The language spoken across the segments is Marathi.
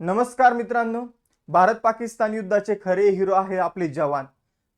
नमस्कार मित्रांनो भारत पाकिस्तान युद्धाचे खरे हिरो आहे आपले जवान.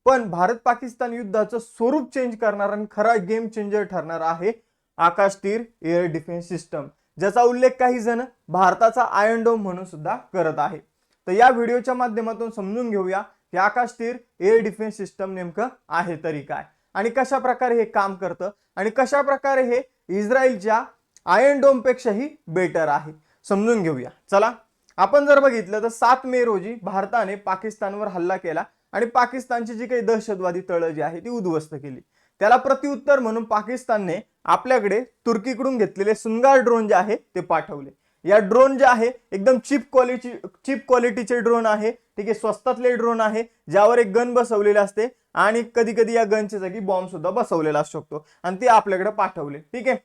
पण भारत पाकिस्तान युद्धाचं स्वरूप चेंज करणार आणि खरा गेम चेंजर ठरणार आहे आकाश तीर एअर डिफेन्स सिस्टम ज्याचा उल्लेख काही जण भारताचा आयर्न डोम म्हणून सुद्धा करत आहे. तर या व्हिडिओच्या माध्यमातून समजून घेऊया की आकाश तीर एअर डिफेन्स सिस्टम नेमकं आहे तरी काय आणि कशा प्रकारे हे काम करतं आणि कशा प्रकारे हे इस्रायलच्या आयर्न डोम पेक्षाही बेटर आहे. समजून घेऊया. चला आपण जर बघितलं तर सात मे रोजी भारताने पाकिस्तानवर हल्ला केला आणि पाकिस्तानची जी काही दहशतवादी तळं जी आहे ती उद्ध्वस्त केली. त्याला प्रत्युत्तर म्हणून पाकिस्तानने आपल्याकडे तुर्कीकडून घेतलेले सुंगार ड्रोन जे आहे ते पाठवले. या ड्रोन जे आहे एकदम चीप क्वालिटी चीप क्वालिटीचे ड्रोन आहे ठीक आहे स्वस्तातले ड्रोन आहे ज्यावर एक गन बसवलेले असते आणि कधी कधी या गनच्या जागी बॉम्ब सुद्धा बसवलेला असू शकतो आणि ते आपल्याकडे पाठवले ठीक आहे.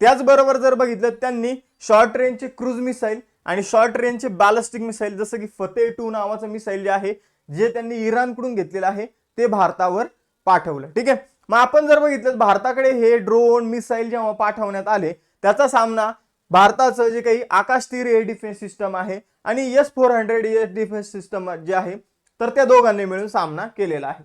त्याचबरोबर जर बघितलं त्यांनी शॉर्ट रेंजचे क्रूज मिसाईल आणि शॉर्ट रेंजचे बॅलिस्टिक मिसाईल जसं की फतेह टू नावाचं मिसाईल जे आहे जे त्यांनी इराणकडून घेतलेलं आहे ते भारतावर पाठवलं. ठीक आहे? मग आपण जर बघितलं भारताकडे हे ड्रोन मिसाईल जेव्हा पाठवण्यात आले त्याचा सामना भारताचं जे काही आकाश तीर एअर डिफेन्स सिस्टम आहे आणि S four hundred air defence system जे आहे तर त्या दोघांनी मिळून सामना केलेला आहे.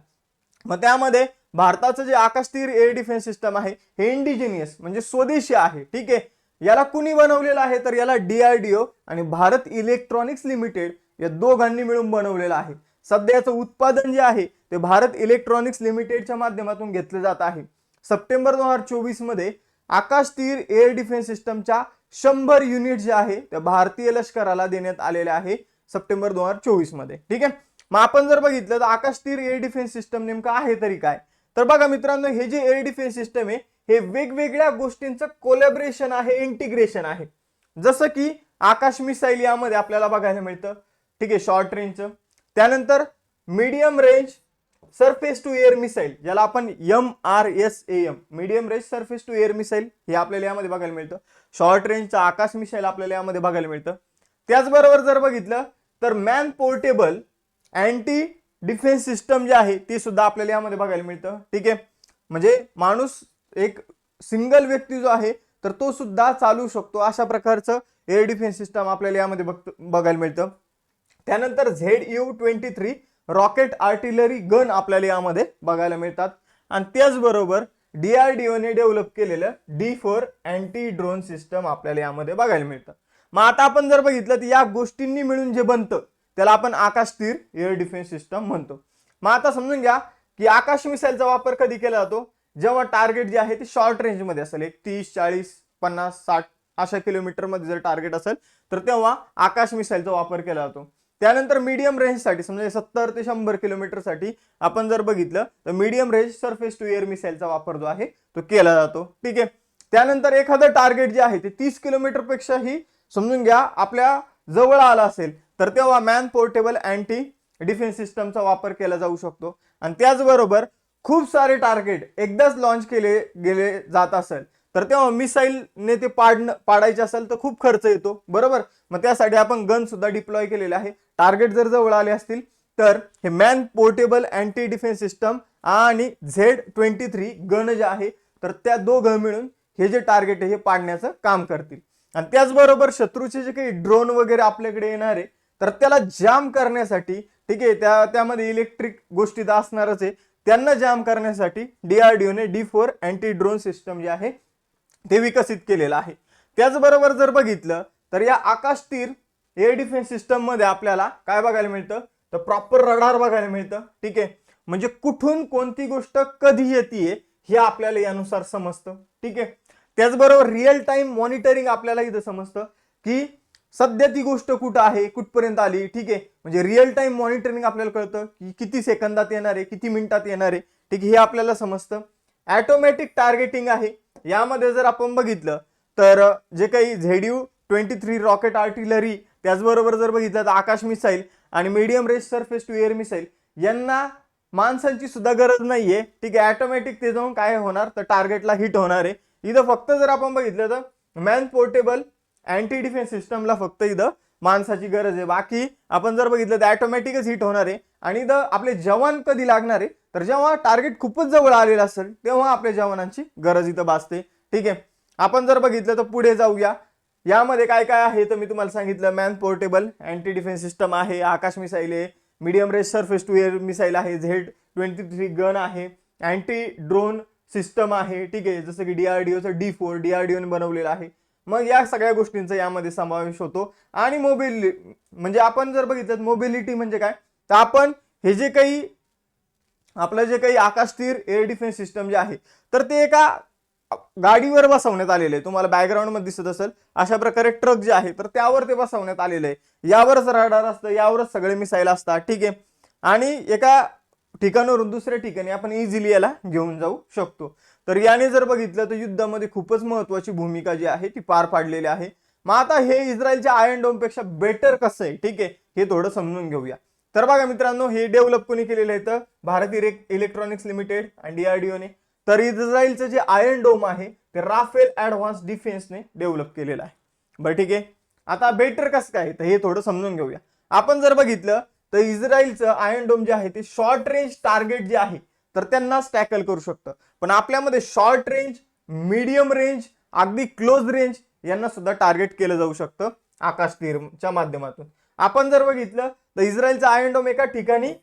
मग त्यामध्ये भारताचं जे आकाशतीर एअर डिफेन्स सिस्टम आहे हे इंडिजिनियस म्हणजे स्वदेशी आहे. ठीक आहे? याला कुणी बनवलेलं आहे? तर याला डीआरडीओ आणि भारत इलेक्ट्रॉनिक्स लिमिटेड या दोघांनी मिळून बनवलेलं आहे. सध्या याचं उत्पादन जे आहे ते भारत इलेक्ट्रॉनिक्स लिमिटेडच्या माध्यमातून घेतलं जात आहे. सप्टेंबर दोन हजार चोवीसमध्ये आकाश तीर एअर डिफेन्स सिस्टमच्या शंभर युनिट जे आहे त्या भारतीय लष्कराला देण्यात आलेले आहे सप्टेंबर दोन हजार चोवीसमध्ये ठीक आहे? मग आपण जर बघितलं तर आकाश तीर एअर डिफेन्स सिस्टम नेमकं आहे तरी काय? तर बघा मित्रांनो हे जे एअर डिफेन्स सिस्टम आहे हे वेगवेगळ्या गोष्टींचं कोलॅबरेशन आहे इंटिग्रेशन आहे. जसं की आकाश मिसाईल यामध्ये आपल्याला बघायला मिळतं. ठीक आहे शॉर्ट रेंजचं त्यानंतर medium range surface to air missile ज्याला आपण M R S A M medium range surface to air missile हे आपल्याला यामध्ये बघायला मिळतं. शॉर्ट रेंजचं आकाश मिसाईल आपल्याला यामध्ये बघायला मिळतं. त्याचबरोबर जर बघितलं तर man portable anti defence system जे आहे ते सुद्धा आपल्याला यामध्ये बघायला मिळतं. ठीक आहे? म्हणजे माणूस एक सिंगल व्यक्ती जो आहे तर तो सुद्धा चालू शकतो. अशा प्रकारचं एअर डिफेन्स सिस्टम आपल्याला यामध्ये बघ बघायला मिळतं. त्यानंतर Z U twenty three rocket artillery gun आपल्याला यामध्ये बघायला मिळतात. आणि त्याचबरोबर डीआरडीओने डेव्हलप केलेलं D four anti drone system आपल्याला यामध्ये बघायला मिळतं. मग आता आपण जर बघितलं तर या गोष्टींनी मिळून जे बनतं त्याला आपण आकाश तीर एअर डिफेन्स सिस्टम म्हणतो. मग आता समजून घ्या की आकाश मिसाईलचा वापर कधी केला जातो? जेव्हा टार्गेट जे आहे ते शॉर्ट रेंजमध्ये असेल एक तीस चाळीस पन्नास साठ अशा किलोमीटरमध्ये जर टार्गेट असेल तर तेव्हा आकाश मिसाईलचा वापर केला जातो. त्यानंतर मीडियम रेंजसाठी समजा सत्तर ते शंभर किलोमीटरसाठी आपण जर बघितलं तर medium range surface to air मिसाईलचा वापर जो आहे तो केला जातो. ठीक आहे? त्यानंतर एखादं टार्गेट जे आहे ते तीस किलोमीटरपेक्षाही समजून घ्या आपल्या जवळ आला असेल तर तेव्हा मॅन पोर्टेबल अँटी डिफेन्स सिस्टमचा वापर केला जाऊ शकतो. आणि त्याचबरोबर खूप सारे टार्गेट एकदाच लॉन्च केले गेले जात असेल. तर तेव्हा मिसाईलने ते पाडणं पाडायचे असेल तर खूप खर्च येतो. बरोबर? मग त्यासाठी आपण गन सुद्धा डिप्लॉय केलेले आहे. टार्गेट जर जवळ आले असतील तर हे man portable anti defence system आणि झेड ट्वेंटी थ्री गन जे आहे तर त्या दोघं मिळून हे जे टार्गेट आहे हे पाडण्याचं काम करतील. आणि त्याचबरोबर शत्रूचे जे काही ड्रोन वगैरे आपल्याकडे येणार आहे तर त्याला जाम करण्यासाठी ठीक आहे त्या त्यामध्ये इलेक्ट्रिक गोष्टी तर असणारच आहे त्यांना जाम करण्यासाठी डीआरडीओने D four anti drone system जे आहे ते विकसित केलेलं आहे. त्याचबरोबर जर बघितलं तर या आकाश तीर एअर डिफेन्स सिस्टममध्ये आपल्याला काय बघायला मिळतं? तर प्रॉपर रडार बघायला मिळतं. ठीक आहे? म्हणजे कुठून कोणती गोष्ट कधी येते हे आपल्याला यानुसार समजतं. ठीक आहे? त्याचबरोबर रिअल टाइम मॉनिटरिंग आपल्याला इथं समजतं की सध्या ती गोष्ट कुठं आहे कुठपर्यंत आली? ठीक आहे. म्हणजे रिअल टाइम मॉनिटरिंग आपल्याला कळतं की किती सेकंदात येणार आहे किती मिनिटात येणार आहे. ठीक आहे हे आपल्याला समजतं. ॲटोमॅटिक टार्गेटिंग आहे. यामध्ये जर आपण बघितलं तर जे काही Z U twenty three rocket artillery त्याचबरोबर जर बघितलं तर आकाश मिसाईल आणि medium range surface to air missile यांना माणसांची सुद्धा गरज नाहीये. ठीक आहे ऑटोमॅटिक ते जाऊन काय होणार? तर टार्गेटला हिट होणार आहे. इथं फक्त जर आपण बघितलं तर मॅन पोर्टेबल अँटी डिफेन्स सिस्टमला फक्त इथं माणसाची गरज आहे. बाकी आपण जर बघितलं तर ऑटोमॅटिकच हिट होणार आहे. आणि इथं आपले जवान कधी लागणार आहे? तर जेव्हा टार्गेट खूपच जवळ आलेलं असेल तेव्हा आपल्या जवानांची गरज इथं भासते. ठीक आहे? आपण जर बघितलं तर पुढे जाऊया. यामध्ये काय काय आहे तर मी तुम्हाला सांगितलं man portable anti defence system आहे आकाश मिसाईल आहे medium range surface to air missile आहे झेड ट्वेंटी थ्री गन आहे अँटी ड्रोन सिस्टम आहे. ठीक आहे? जसं की डीआरडीओचं डी फोर डीआरडीओने बनवलेलं आहे. मग या सगळ्या गोष्टींचा यामध्ये समावेश होतो. आणि मोबिल म्हणजे आपण जर बघितलं मोबिलिटी म्हणजे काय? तर आपण हे जे काही आपलं जे काही आकाशतीर एअर डिफेन्स सिस्टम जे आहे तर ते एका गाडीवर बसवण्यात आलेले आहे. तुम्हाला बॅकग्राऊंडमध्ये दिसत असेल अशा प्रकारे ट्रक जे आहे तर त्यावर ते बसवण्यात आलेले आहे. यावरच रडार असतं यावरच सगळे मिसाईल असतात ठीक आहे. आणि एका ठिकाणावरून दुसऱ्या ठिकाणी आपण इझिली याला घेऊन जाऊ शकतो. तर याने जर बघितलं तर युद्धामध्ये खूपच महत्वाची भूमिका जी आहे ती पार पाडलेली आहे. मग आता हे इस्रायलच्या आयर्न डोमपेक्षा बेटर कसं आहे? ठीक आहे हे थोडं समजून घेऊया. तर बघा मित्रांनो हे डेव्हलप कोणी केलेलं आहे तर? भारतीय इलेक्ट्रॉनिक्स लिमिटेड आणि डीआरडीओने तर इस्रायलचं जे आयर्न डोम आहे ते राफेल ऍडव्हान्स डिफेन्सने डेव्हलप केलेलं आहे. बरं ठीक आहे? आता बेटर कसं काय? तर हे थोडं समजून घेऊया. आपण जर बघितलं तर इस्रायलचं आयर्न डोम जे आहे ते शॉर्ट रेंज टार्गेट जे आहे तर त्यांनाच टॅकल करू शकतं. पण आपल्यामध्ये शॉर्ट रेंज मीडियम रेंज अगदी क्लोज रेंज यांना सुद्धा टार्गेट केलं जाऊ शकतं आकाश तीरच्या माध्यमातून. आपण जर बघितलं तर इस्रायलचं आयनडोम एका ठिकाणी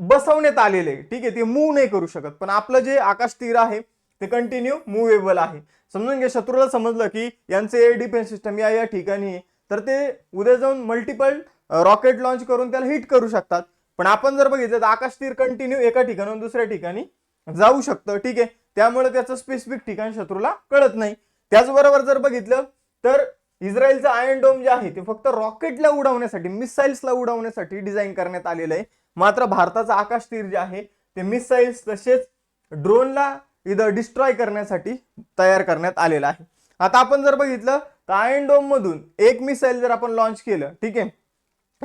बसवण्यात आलेले आहे. ठीक आहे ते मूव्ह नाही करू शकत. पण आपलं जे आकाश तीर आहे ते कंटिन्यू मुव्हेबल आहे. समजून घ्या शत्रूला समजलं की यांचे एअर डिफेन्स सिस्टम या या ठिकाणी आहे. तर ते उद्या जाऊन मल्टिपल रॉकेट लॉन्च करून त्याला हिट करू शकतात. पण आपण जर बघितलं तर आकाश तीर कंटिन्यू एका ठिकाणाहून दुसऱ्या ठिकाणी जाऊ शकतं. ठीक आहे? त्यामुळे त्याचं स्पेसिफिक ठिकाण शत्रूला कळत नाही. त्याचबरोबर जर बघितलं तर इस्रायलचं आयर्न डोम जे आहे ते फक्त रॉकेटला उडवण्यासाठी मिसाईल्सला उडवण्यासाठी डिझाईन करण्यात आलेलं आहे. मात्र भारताचं आकाश तीर जे आहे ते मिसाईल्स तसेच ड्रोनला इथं डिस्ट्रॉय करण्यासाठी तयार करण्यात आलेलं आहे. आता आपण जर बघितलं तर आयर्न डोम मधून एक मिसाईल जर आपण लॉन्च केलं ठीक आहे?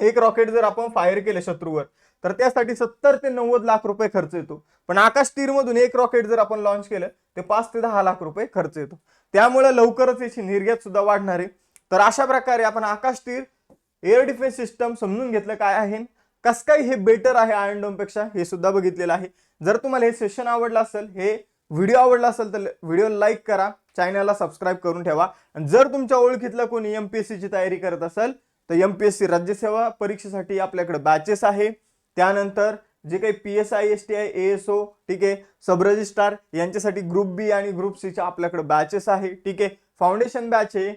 एक रॉकेट जर आपण फायर केलं शत्रूवर तर त्यासाठी सत्तर ते नव्वद लाख रुपये खर्च येतो. पण आकाश तीरमधून एक रॉकेट जर आपण लॉन्च केलं ते पाच ते दहा लाख रुपये खर्च येतो. त्यामुळे लवकरच याची निर्यात सुद्धा वाढणार आहे. तर अशा प्रकारे आपण आकाश तीर एअर डिफेन्स सिस्टम समजून घेतलं काय आहे कस काय हे बेटर आहे आयर्न डोमपेक्षा हे सुद्धा बघितलेलं आहे. जर तुम्हाला हे सेशन आवडलं असेल हे व्हिडिओ आवडला असेल तर व्हिडिओ लाईक करा. चॅनलला सबस्क्राईब करून ठेवा. आणि जर तुमच्या ओळखीतलं कोणी एमपीएससी ची तयारी करत असेल तर एम पी एस सी राज्यसेवा परीक्षेसाठी आपल्याकडे बॅचेस आहे. त्यानंतर जे काही P S I S T I A S O ठीक आहे सब रजिस्ट्रार यांच्यासाठी ग्रुप बी आणि ग्रुप सीच्या आपल्याकडे बॅचेस आहे ठीक आहे. फाउंडेशन बॅच आहे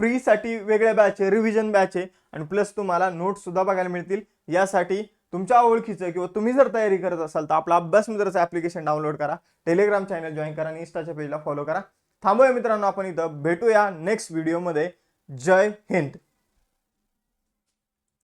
प्रीसाठी वेगळ्या बॅच आहे रिव्हिजन बॅच आहे. आणि प्लस तुम्हाला नोट्ससुद्धा बघायला मिळतील. यासाठी तुमच्या ओळखीचं किंवा तुम्ही जर तयारी करत असाल तर आपला अभ्यास मित्राचं ॲप्लिकेशन डाउनलोड करा. टेलिग्राम चॅनल जॉईन करा आणि इंस्टाच्या पेजला फॉलो करा. थांबूया मित्रांनो आपण इथं भेटूया नेक्स्ट व्हिडिओमध्ये जय हिंद.